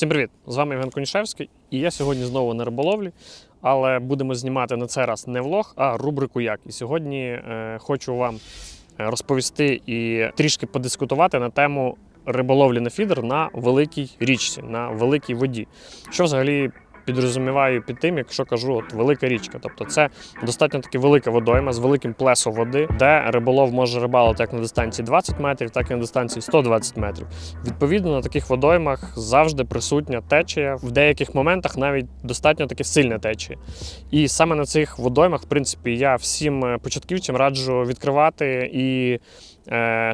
Всім привіт! З вами Євген Конішевський, і я сьогодні знову на риболовлі, але будемо знімати на цей раз не влог, а рубрику Як. І сьогодні е, хочу вам е, розповісти і трішки подискутувати на тему риболовлі на фідер на великій річці, на великій воді. Що взагалі підрозуміваю під тим, якщо кажу от велика річка. Тобто це достатньо таки велика водойма з великим плесом води, де риболов може рибалити як на дистанції 20 метрів, так і на дистанції 120 метрів. Відповідно, на таких водоймах завжди присутня течія, в деяких моментах навіть достатньо таки сильна течія. І саме на цих водоймах, в принципі, я всім е, початківцям раджу відкривати і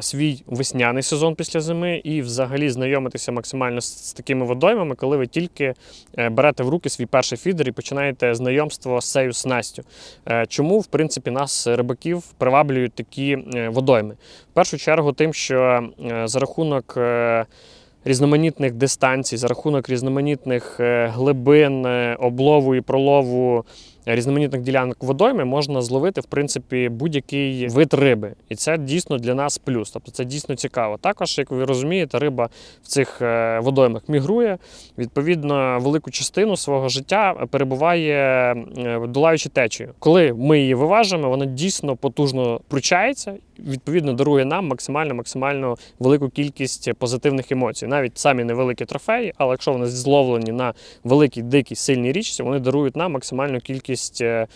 свій весняний сезон після зими, і взагалі знайомитися максимально з, такими водоймами, коли ви тільки е, берете в руки свій перший фідер і починаєте знайомство з цією снастю. Е, чому, в принципі, нас рибаків приваблюють такі е, водойми? В першу чергу, тим, що е, за рахунок. е, Різноманітних дистанцій за рахунок різноманітних е, глибин, е, облову і пролову е, різноманітних ділянок водойми можна зловити в принципі будь-який вид риби, і це дійсно для нас плюс. Тобто це дійсно цікаво. Також, як ви розумієте, риба в цих е, водоймах мігрує. Відповідно, велику частину свого життя перебуває е, долаючи течію. Коли ми її виважимо, вона дійсно потужно пручається. Відповідно, дарує нам максимально максимально велику кількість позитивних емоцій. Навіть самі невеликі трофеї, але якщо вони зловлені на великій, дикій, сильній річці, вони дарують нам максимальну кількість е,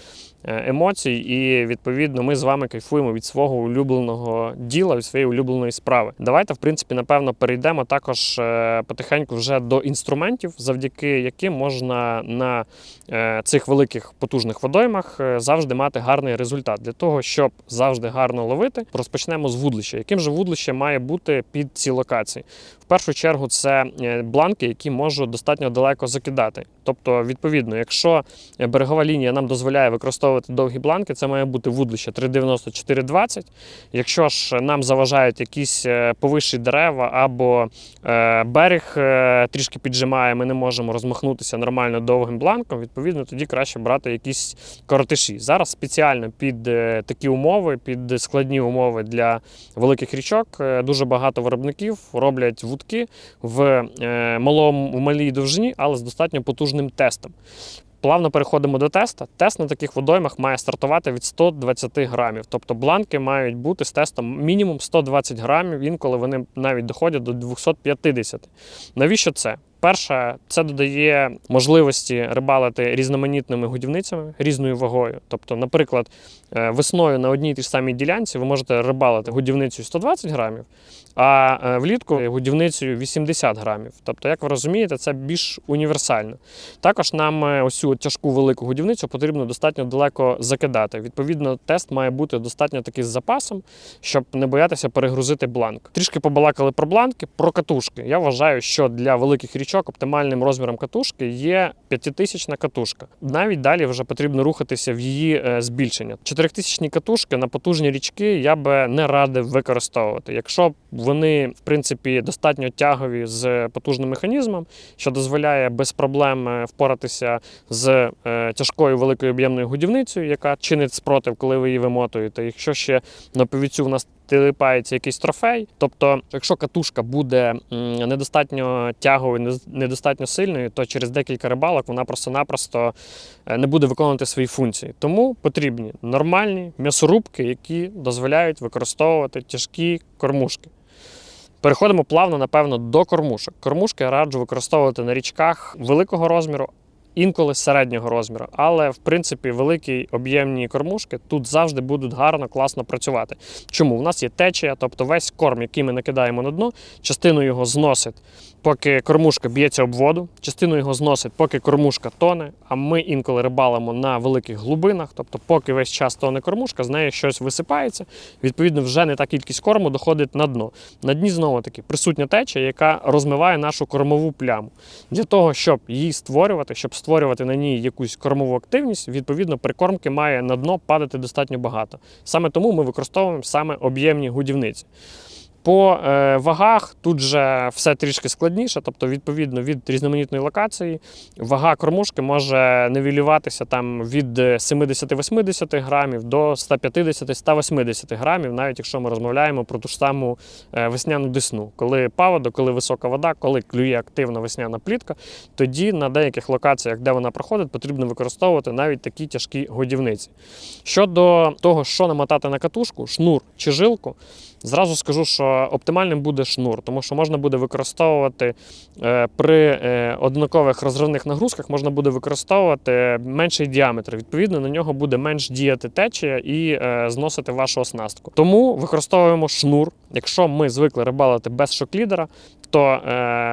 емоцій, і відповідно ми з вами кайфуємо від свого улюбленого діла, від своєї улюбленої справи. Давайте, в принципі, напевно, перейдемо також е, потихеньку вже до інструментів, завдяки яким можна на е, цих великих потужних водоймах е, завжди мати гарний результат. Для того, щоб завжди гарно ловити, розпочнемо з вудлища. Яким же вудлище має бути під ці локації? В першу чергу це е, бланки, які можуть достатньо далеко закидати. Тобто, відповідно, якщо берегова лінія нам дозволяє використовувати довгі бланки, це має бути вудлище 390-420. Якщо ж нам заважають якісь е, повищі дерева або е, берег е, трішки піджимає, ми не можемо розмахнутися нормально довгим бланком, відповідно, тоді краще брати якісь коротиші. Зараз спеціально під такі умови, під складні умови для великих річок, дуже багато виробників роблять вудки в малому, в малій довжині, але з достатньо потужним тестом. Плавно переходимо до теста. Тест на таких водоймах має стартувати від 120 грамів. Тобто бланки мають бути з тестом мінімум 120 грамів, інколи вони навіть доходять до 250. Навіщо це? Перше, це додає можливості рибалити різноманітними годівницями різною вагою. Тобто, наприклад, весною на одній тій ж самій ділянці ви можете рибалити годівницею 120 грамів, а е, влітку годівницею 80 грамів. Тобто, як ви розумієте, це більш універсально. Також нам е, ось цю тяжку велику годівницю потрібно достатньо далеко закидати. Відповідно, тест має бути достатньо такий з запасом, щоб не боятися перегрузити бланк. Трішки побалакали про бланки, про катушки. Я вважаю, що для великих річок оптимальним розміром катушки є 5000 катушка. Навіть далі вже потрібно рухатися в її е, збільшення. 4000 катушки на потужні річки я би не радив використовувати. Якщо вони, в принципі, достатньо тягові з потужним механізмом, що дозволяє без проблем е, впоратися з е, тяжкою великою об'ємною годівницею, яка чинить спротив, коли ви її вимотуєте. Якщо ще на повіцю в нас тилипається якийсь трофей. Тобто, якщо катушка буде недостатньо тяговою, не- недостатньо сильною, то через декілька рибалок вона просто-напросто е, не буде виконувати свої функції. Тому потрібні нормальні м'ясорубки, які дозволяють використовувати тяжкі кормушки. Переходимо плавно, напевно, до кормушок. Кормушки я раджу використовувати на річках великого розміру, інколи середнього розміру. Але в принципі великі об'ємні кормушки тут завжди будуть гарно, класно працювати. Чому? У нас є течія, тобто весь корм, який ми накидаємо на дно, частину його зносить, поки кормушка б'ється об воду, частину його зносить, поки кормушка тоне. А ми інколи рибалимо на великих глибинах, тобто, поки весь час тоне кормушка, з неї щось висипається. Відповідно, вже не та кількість корму доходить на дно. На дні знову таки присутня течія, яка розмиває нашу кормову пляму. Для того, щоб її створювати, щоб створювати на ній якусь кормову активність, відповідно, прикормки має на дно падати достатньо багато. Саме тому ми використовуємо саме об'ємні годівниці. По е, вагах тут же все трішки складніше, тобто, відповідно від різноманітної локації, вага кормушки може невілюватися там від 70-80 грамів до 150-180 грамів, навіть якщо ми розмовляємо про ту ж саму е, весняну десну. Коли паводок, коли висока вода, коли клює активна весняна плітка, тоді на деяких локаціях, де вона проходить, потрібно використовувати навіть такі тяжкі годівниці. Щодо того, що намотати на катушку, шнур чи жилку, зразу скажу, що оптимальним буде шнур, тому що можна буде використовувати е, при е, однакових розривних нагрузках, можна буде використовувати менший діаметр. Відповідно, на нього буде менш діяти течія і е, зносити вашу оснастку. Тому використовуємо шнур. Якщо ми звикли рибалити без шоклідера, то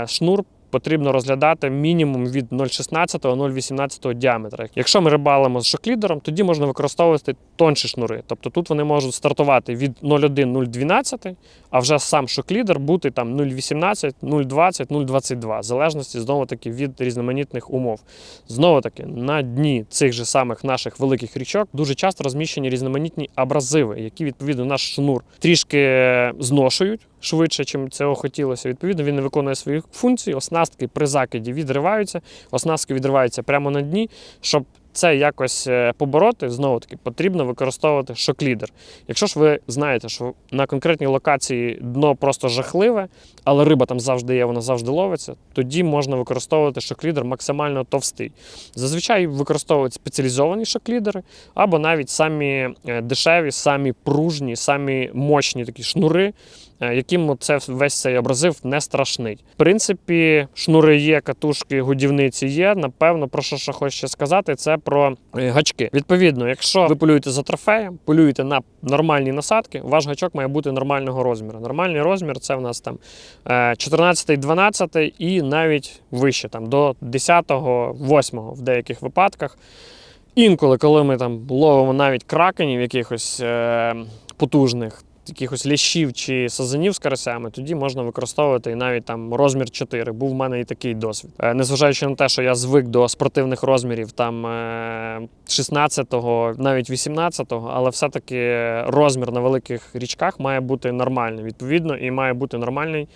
шнур потрібно розглядати мінімум від 0,16-0,18 діаметра. Якщо ми рибалимо з шоклідером, тоді можна використовувати тонші шнури. Тобто тут вони можуть стартувати від 0,1-0,12, а вже сам шоклідер бути там 0,18, 0,20, 0,22, в залежності знову таки від різноманітних умов. Знову таки, на дні цих же самих наших великих річок дуже часто розміщені різноманітні абразиви, які відповідно наш шнур трішки зношують швидше, чим цього хотілося. Відповідно, він не виконує своїх функцій. Оснастки при закиді відриваються, оснастки відриваються прямо на дні, щоб. Це якось е, побороти, знову таки потрібно використовувати шоклідер. Якщо ж ви знаєте, що на конкретній локації дно просто жахливе, але риба там завжди є, вона завжди ловиться, тоді можна використовувати шоклідер максимально товстий. Зазвичай використовують спеціалізовані шоклідери, або навіть самі е, дешеві, самі пружні, самі мощні такі шнури, е, яким це весь цей абразив не страшний. В принципі, шнури є, катушки, годівниці є. Напевно, про що ще хочу сказати, це про е, гачки. Відповідно, якщо ви полюєте за трофеєм, полюєте на нормальні насадки, ваш гачок має бути нормального розміру. Нормальний розмір це в нас там 14, 12 і навіть вище, там до 10, 8 в деяких випадках. Інколи, коли ми там ловимо навіть кракенів якихось е, потужних, якихось лящів чи сазанів з карасями, тоді можна використовувати і навіть там розмір 4. Був в мене і такий досвід. Е, незважаючи на те, що я звик до спортивних розмірів там е, 16-го, навіть 18-го, але все-таки розмір на великих річках має бути нормальний. Відповідно, і має бути нормальний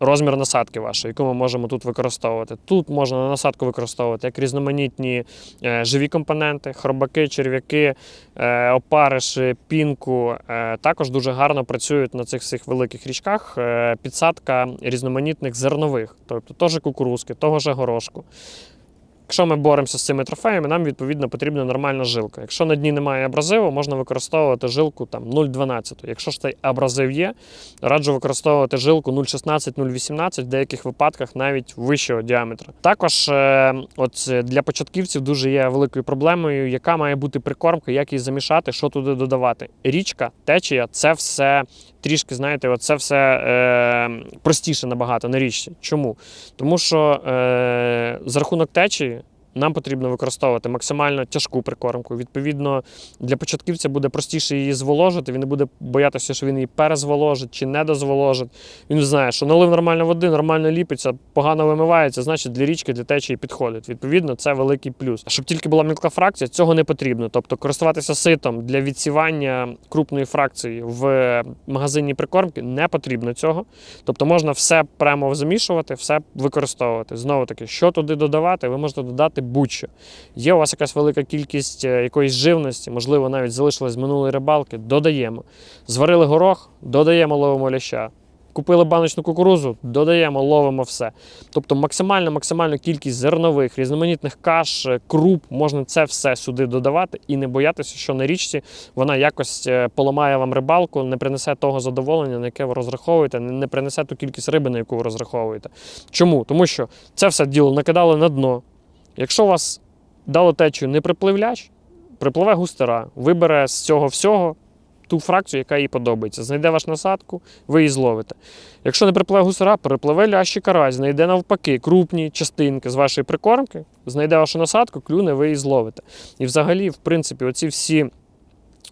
розмір насадки вашої, яку ми можемо тут використовувати. Тут можна на насадку використовувати як різноманітні е, живі компоненти, хробаки, черв'яки, е, опариші, пінку. Е, також дуже гарно працюють на цих всіх великих річках підсадка різноманітних зернових, тобто теж кукурузки, того ж горошку. Якщо ми боремося з цими трофеями, нам відповідно потрібна нормальна жилка. Якщо на дні немає абразиву, можна використовувати жилку там 0,12. Якщо ж цей абразив є, раджу використовувати жилку 0,16-0,18, в деяких випадках навіть вищого діаметра. Також е, от для початківців дуже є великою проблемою, яка має бути прикормка, як її замішати, що туди додавати. Річка, течія це все трішки, знаєте, от це все е, простіше набагато на річці. Чому? Тому що е, за рахунок течії. Нам потрібно використовувати максимально тяжку прикормку. Відповідно, для початківця буде простіше її зволожити. Він не буде боятися, що він її перезволожить чи недозволожить. Він знає, що налив нормально води, нормально ліпиться, погано вимивається, значить для річки, для течії підходить. Відповідно, це великий плюс. Щоб тільки була мілка фракція, цього не потрібно. Тобто користуватися ситом для відсівання крупної фракції в магазинній прикормки не потрібно цього. Тобто можна все прямо замішувати, все використовувати. Знову таки, що туди додавати, ви можете додати будь-що. Є у вас якась велика кількість е, якоїсь живності, можливо, навіть залишилась з минулої рибалки, додаємо. Зварили горох, додаємо ловимо ляща. Купили баночну кукурузу, додаємо, ловимо все. Тобто максимальна максимальну кількість зернових, різноманітних каш, е, круп, можна це все сюди додавати і не боятися, що на річці вона якось е, поламає вам рибалку, не принесе того задоволення, на яке ви розраховуєте, не принесе ту кількість риби, на яку ви розраховуєте. Чому? Тому що це все діло накидали на дно. Якщо вас дало течію не приплив лящ, припливе густера, вибере з цього всього ту фракцію, яка їй подобається. Знайде ваш насадку, ви її зловите. Якщо не припливе гусера, перепливе лящ і карась, знайде навпаки крупні частинки з вашої прикормки, знайде вашу насадку, клюне, ви її зловите. І взагалі, в принципі, оці всі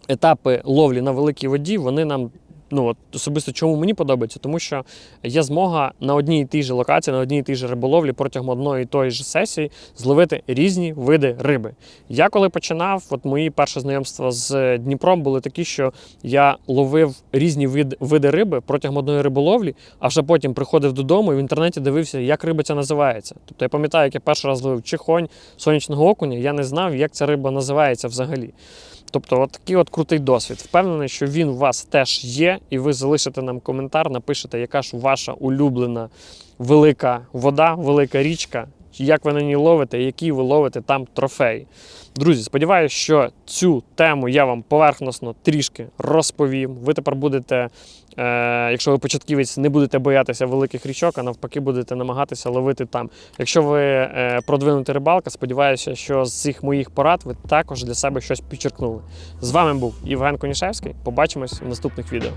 етапи ловлі на великій воді, вони нам ну от особисто чому мені подобається, тому що є змога на одній і тій же локації, на одній і тій же риболовлі протягом одної і тої ж сесії зловити різні види риби. Я коли починав, от мої перші знайомства з Дніпром були такі, що я ловив різні вид, види риби протягом одної риболовлі, а вже потім приходив додому і в інтернеті дивився, як риба ця називається. Тобто я пам'ятаю, як я перший раз ловив чихонь сонячного окуня, я не знав, як ця риба називається взагалі. Тобто, от такий от крутий досвід. Впевнений, що він у вас теж є, і ви залишите нам коментар, напишете, яка ж ваша улюблена велика вода, велика річка, як ви на ній ловите, які ви ловите там трофеї. Друзі, сподіваюся, що цю тему я вам поверхносно трішки розповім. Ви тепер будете, якщо ви початківець, не будете боятися великих річок, а навпаки, будете намагатися ловити там. Якщо ви е, продвинутий рибалка, сподіваюся, що з цих моїх порад ви також для себе щось підчеркнули. З вами був Євген Конішевський. Побачимось в наступних відео.